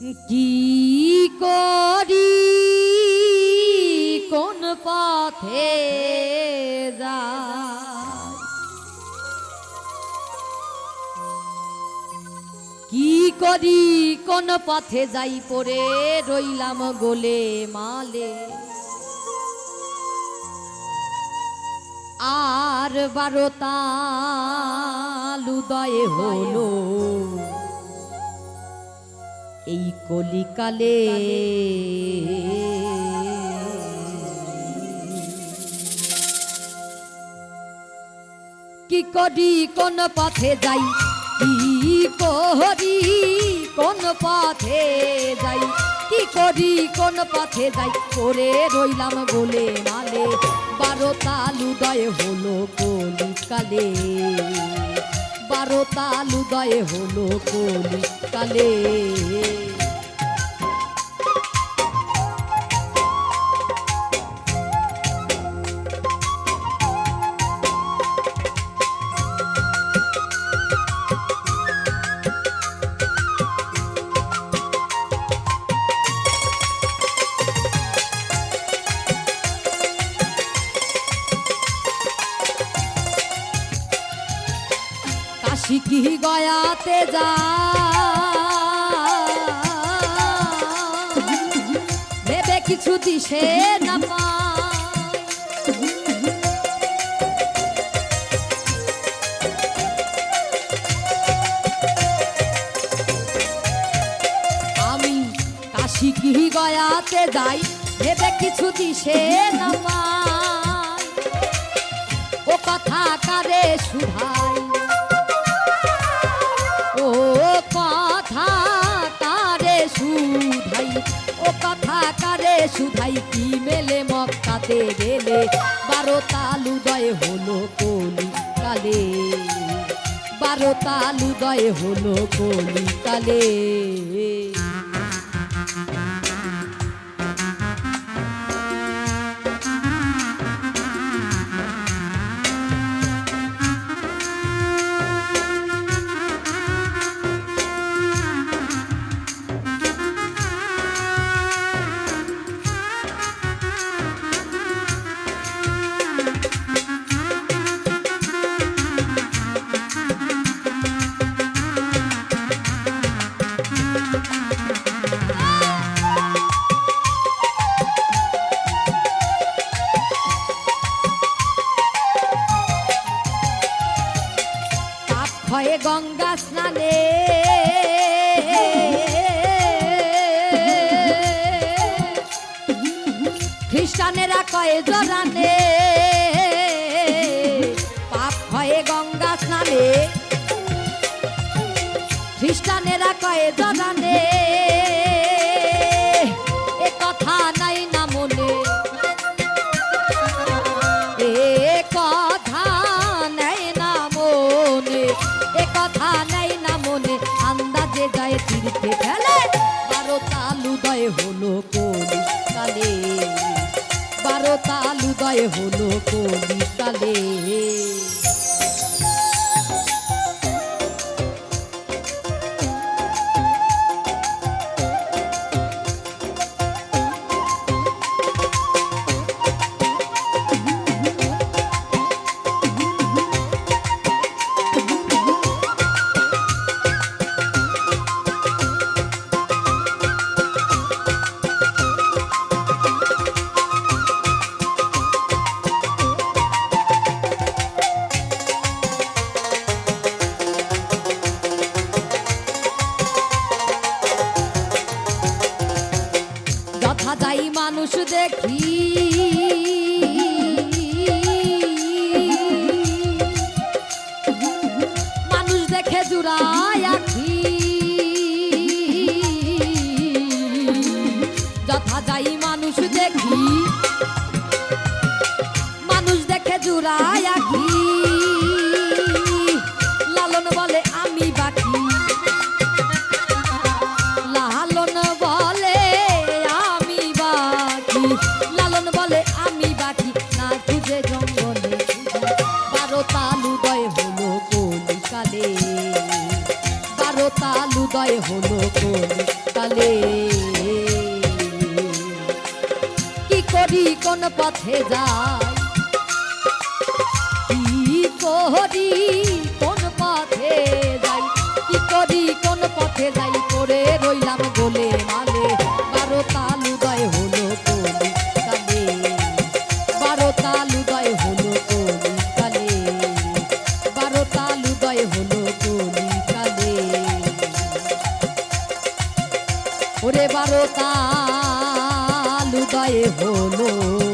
কি করি? কোন পথে যাই? কি করি? কোন পথে যাই? পরে রইলাম গোলে মালে। আর বারোতা উদয় হলো। এই কলিকালে। কি করি, কোন পথে যাই? কি করি, কোন পথে যাই? কি করি, কোন পথে যাই? করে রইলাম গোলে মালে। বারো তালুদয় হলো কলিকালে। বারো তালুদয় হলো কলিকালে। কাশি কি গয়াতে যা। ভেবে কিছু দিশে না। আমি কাশি কি গয়াতে যাই ভেবে কিছু দিশে না ও কথা কারে শুধাই। ও কথা কারে শুধাই, ও কথা কারে শুধাই, কি মেলে মক্কাতে গেলে? বারো তালুদয় হলো কলিকালে। বারো তালুদয় হলো কলি হয়ে গঙ্গা স্নানে। খ্রিস্টানেরা কয়ে জোরানে। পাপ হয়ে গঙ্গা স্নানে। খ্রিস্টানেরা কয়ে জরানে। বারো তাল উদয় হলো কলি যাই মানুষ দেখি। তালুদয় কি করি, কোন পথে যাই? কি করি, কোন পথে যাই? কি করি, কোন পথে যাই? পরে রইলাম গোলে মালে। বারো তাল উদয় হলো কলি কালে। বারো তাল উদয় হলো হলো?